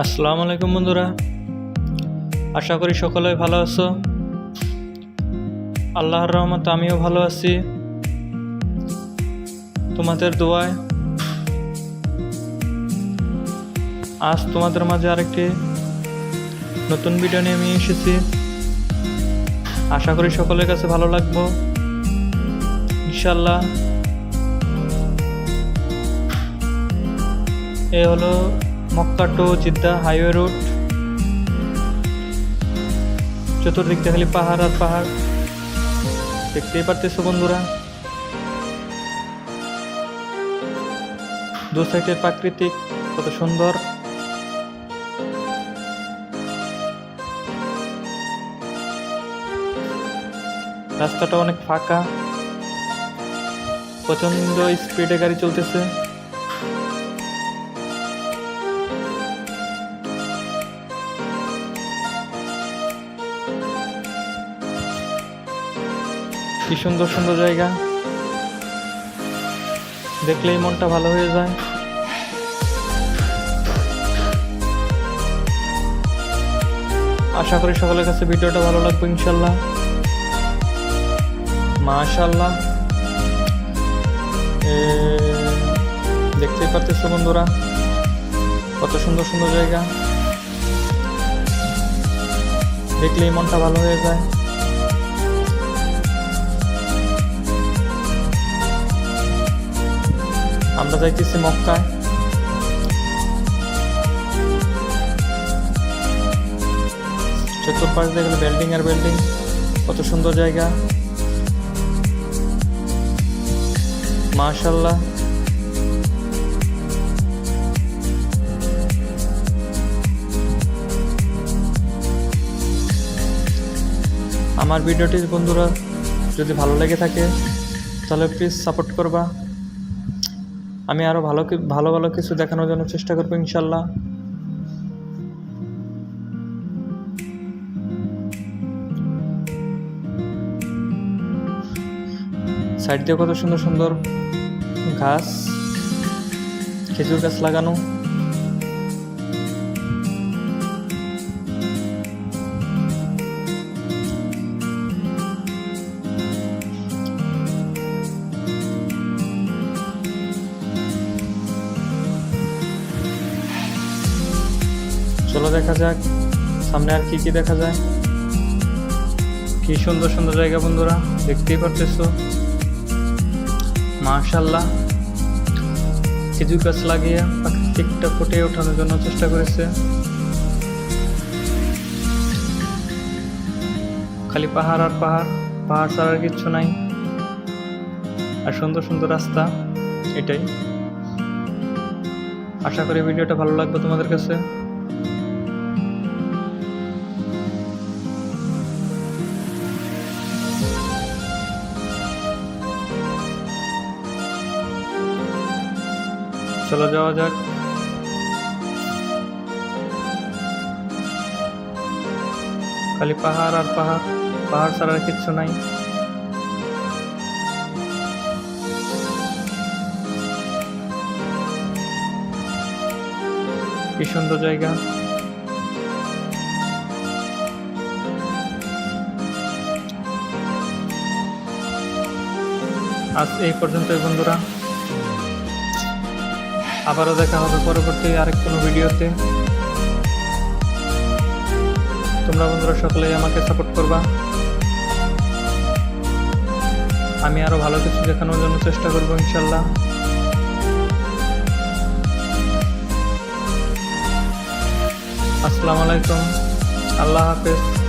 আসসালামু আলাইকুম বন্ধুরা। আশা করি সকলে ভালো আছো। আল্লাহর রহমত আমিও ভালো আছি। তোমাদের দোয়ায়। আজ তোমাদের মাঝে আরেকটি নতুন ভিডিও নিয়ে আমি এসেছি। আশা করি সকলের কাছে ভালো লাগবো। ইনশাল্লাহ এ হলো Mecca to Jeddah highway route চতুর্দিক দিয়ে খালি পাহাড় আর পাহাড়। দেখতেই পারতেছো বন্ধুরা। দু সাইডের প্রাকৃতিক, কত সুন্দর। রাস্তাটা অনেক ফাঁকা। প্রচণ্ড স্পিডে গাড়ি চলতেছে। কি সুন্দর সুন্দর জায়গা। দেখলেই মনটা ভালো হয়ে যায়। আশা করি সকলের কাছে ভিডিওটা ভালো লাগবে ইনশাল্লাহ। মাশাল্লাহ। দেখতেই পারতেছো বন্ধুরা, কত সুন্দর সুন্দর জায়গা। দেখলেই মনটা ভালো হয়ে যায়। আমরা যাইতেছি মক্কায় চতুর্পাশ দেখলে বিল্ডিং আর বিল্ডিং কত সুন্দর জায়গা মাশাল্লাহ আমার ভিডিওটি বন্ধুরা, যদি ভালো লেগে থাকে, তাহলে প্লিজ সাপোর্ট করবা। আমি আরও ভালো ভালো ভালো কিছু দেখানোর জন্য চেষ্টা করব, ইনশাল্লাহ। সাইড দিয়ে কত সুন্দর সুন্দর ঘাস, খেজুর গাছ লাগানো। চলো দেখা যাক। সামনে আর কি কি দেখা যায়। কি সুন্দর সুন্দর জায়গা বন্ধুরা, দেখতেই পারতেছো। মাশাল্লাহ খেজুর গাছ লাগিয়ে প্রাকৃতিকটা ফুটে ওঠানোর জন্য চেষ্টা করেছে। খালি পাহাড় আর পাহাড় পাহাড় ছাড়া আর কিচ্ছু নাই। আর সুন্দর সুন্দর রাস্তা, এটাই। আশা করি ভিডিওটা ভালো লাগবে তোমাদের কাছে। চলো যাওয়া যাক। খালি পাহাড় আর পাহাড় পাহাড় ছাড়া কিচ্ছু নাই। কি সুন্দর জায়গা। আজ এই পর্যন্তই বন্ধুরা। আবারও দেখা হবে পরবর্তী আরেক কোনো ভিডিওতে। তোমরা বন্ধুরা সকলেই আমাকে সাপোর্ট করবা। আমি আরও ভালো কিছু দেখানোর জন্য চেষ্টা করব ইনশাল্লাহ। আসসালামু আলাইকুম। আল্লাহ হাফেজ।